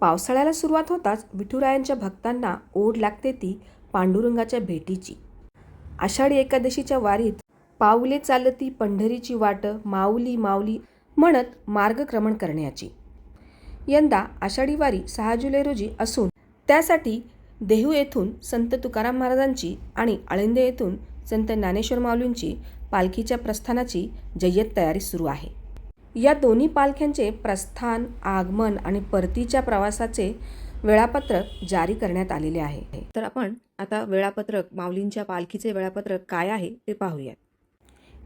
पावसाळ्याला सुरुवात होताच विठुरायांच्या भक्तांना ओढ लागते ती पांडुरंगाच्या भेटीची. आषाढी एकादशीच्या वारीत पाऊले चालती पंढरीची वाट माऊली माऊली म्हणत मार्गक्रमण करण्याची. यंदा आषाढी वारी सहा जुलै रोजी असून त्यासाठी देहू येथून संत तुकाराम महाराजांची आणि आळंदे येथून संत ज्ञानेश्वर माऊलींची पालखीच्या प्रस्थानाची जय्यत तयारी सुरू आहे. या दोन्ही पालख्यांचे प्रस्थान आगमन आणि परतीच्या प्रवासाचे वेळापत्रक जारी करण्यात आलेले आहे. तर आपण आता वेळापत्रक माऊलींच्या पालखीचे वेळापत्रक काय आहे ते पाहूयात.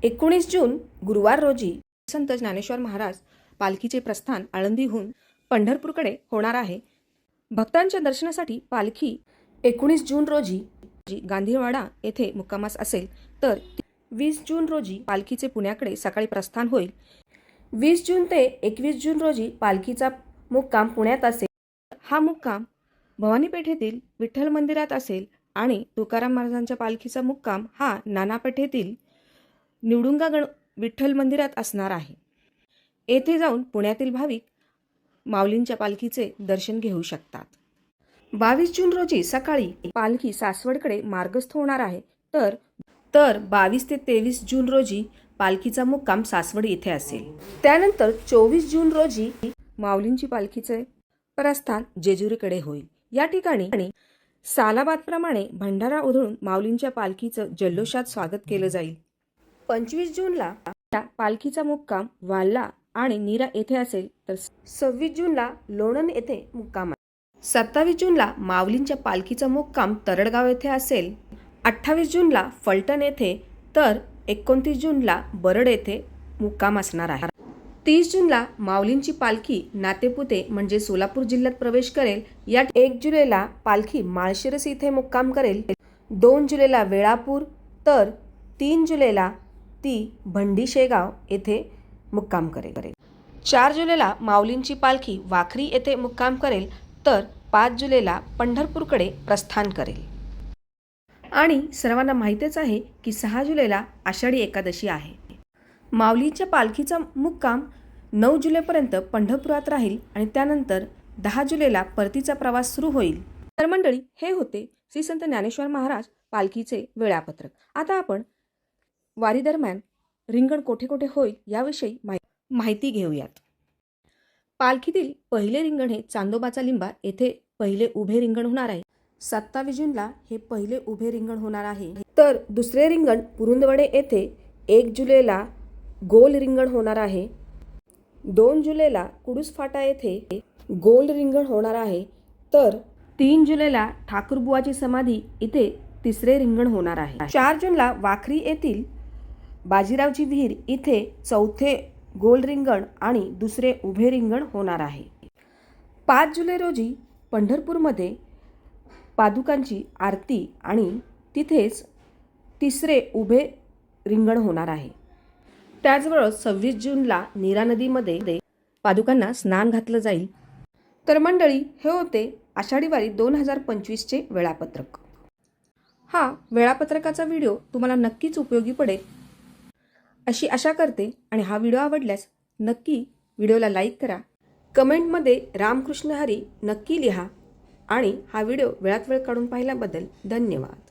एकोणीस जून गुरुवार रोजी संत ज्ञानेश्वर महाराज पालखीचे प्रस्थान आळंदीहून पंढरपूरकडे होणार आहे. भक्तांच्या दर्शनासाठी पालखी एकोणीस जून रोजी जी गांधीवाडा येथे मुक्कामास असेल तर वीस जून रोजी पालखीचे पुण्याकडे सकाळी प्रस्थान होईल. वीस जून ते एकवीस जून रोजी पालखीचा मुक्काम पुण्यात असेल. हा मुक्काम भवानी पेठेतील विठ्ठल मंदिरात असेल आणि तुकाराम महाराजांच्या पालखीचा मुक्काम हा नानापेठेतील निवडुंगा गण विठ्ठल मंदिरात असणार आहे. येथे जाऊन पुण्यातील भाविक माऊलींच्या पालखीचे दर्शन घेऊ शकतात. बावीस जून रोजी सकाळी पालखी सासवडकडे मार्गस्थ होणार आहे. तर तर बावीस ते तेवीस जून रोजी पालखीचा मुक्काम सासवड येथे असेल. त्यानंतर चोवीस जून रोजी माऊलींची पालखीचे प्रस्थान जेजुरीकडे होईल. या ठिकाणी आणि सालाबादप्रमाणे भंडारा उधळून माऊलींच्या पालखीचं जल्लोषात स्वागत केलं जाईल. पंचवीस जूनला पालखीचा मुक्काम वाल्ला आणि नीरा येथे असेल तर सव्वीस जूनला लोणन येथे मुक्काम आहे. सत्तावीस जूनला माऊलींच्या पालखीचा मुक्काम तरडगाव येथे असेल. अठ्ठावीस जूनला फलटण येथे तर एकोणतीस जूनला बरड येथे मुक्काम असणार आहे. तीस जूनला माऊलींची पालखी नातेपुते म्हणजे सोलापूर जिल्ह्यात प्रवेश करेल. या एक जुलैला पालखी माळशिरस इथे मुक्काम करेल. दोन जुलैला वेळापूर तर तीन जुलैला ती भंडी शेगाव येथे मुक्काम करेल. चार जुलैला माऊलींची पालखी वाखरी येथे मुक्काम करेल तर पाच जुलैला पंढरपूरकडे प्रस्थान करेल. आणि सर्वांना माहितीच आहे की सहा जुलैला आषाढी एकादशी आहे. माऊलीच्या पालखीचा मुक्काम नऊ जुलैपर्यंत पंढरपुरात राहील आणि त्यानंतर दहा जुलैला परतीचा प्रवास सुरू होईल. तर मंडळी हे होते श्री संत ज्ञानेश्वर महाराज पालखीचे वेळापत्रक. आता आपण वारीदरम्यान रिंगण कोठे कोठे होईल याविषयी माहि माहिती घेऊयात. पालखीतील पहिले रिंगण हे चांदोबाचा लिंबा येथे पहिले उभे रिंगण होणार आहे. सत्तावीस जूनला हे पहिले उभे रिंगण होणार आहे. तर दुसरे रिंगण पुरुंदवडे येथे एक जुलैला गोल रिंगण होणार आहे. दोन जुलैला कुडूस फाटा येथे गोल रिंगण होणार आहे. तर तीन जुलैला ठाकूरबुवाची समाधी इथे तिसरे रिंगण होणार आहे. चार जूनला वाखरी येथील बाजीरावची विहीर इथे चौथे गोल रिंगण आणि दुसरे उभे रिंगण होणार आहे. पाच जुलै रोजी पंढरपूरमध्ये पादुकांची आरती आणि तिथेच तिसरे उभे रिंगण होणार आहे. त्याचबरोबर सव्वीस जूनला नीरा नदीमध्ये पादुकांना स्नान घातलं जाईल. तर मंडळी हे होते आषाढी वारी दोन हजार पंचवीसचे वेळापत्रक. हा वेळापत्रकाचा व्हिडिओ तुम्हाला नक्कीच उपयोगी पडेल. अशी आशा करते आणि हा व्हिडिओ आवडल्यास नक्की व्हिडिओला लाईक करा. कमेंटमध्ये रामकृष्ण हरी नक्की लिहा. आणि हा व्हिडिओ वेळात वेळ काढून पाहिल्याबद्दल धन्यवाद.